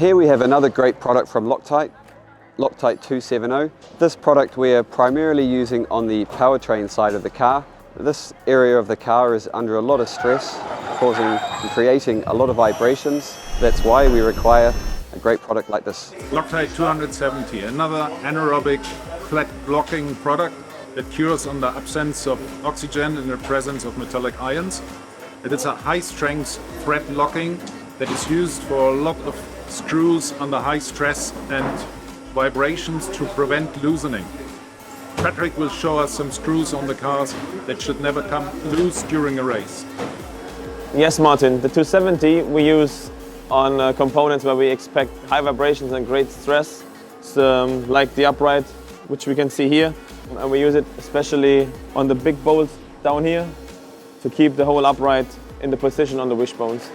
Here we have another great product from Loctite, Loctite 270. This product we are primarily using on the powertrain side of the car. This area of the car is under a lot of stress, causing and creating a lot of vibrations. That's why we require a great product like this. Loctite 270, another anaerobic flat blocking product that cures on the absence of oxygen and the presence of metallic ions. It is a high strength thread locking that is used for a lot of screws under high stress and vibrations to prevent loosening. Patrick will show us some screws on the cars that should never come loose during a race. Yes, Martin, the 270 we use on uh, components where we expect high vibrations and great stress, so, um, like the upright, which we can see here. And we use it especially on the big bolts down here to keep the whole upright in the position on the wishbones.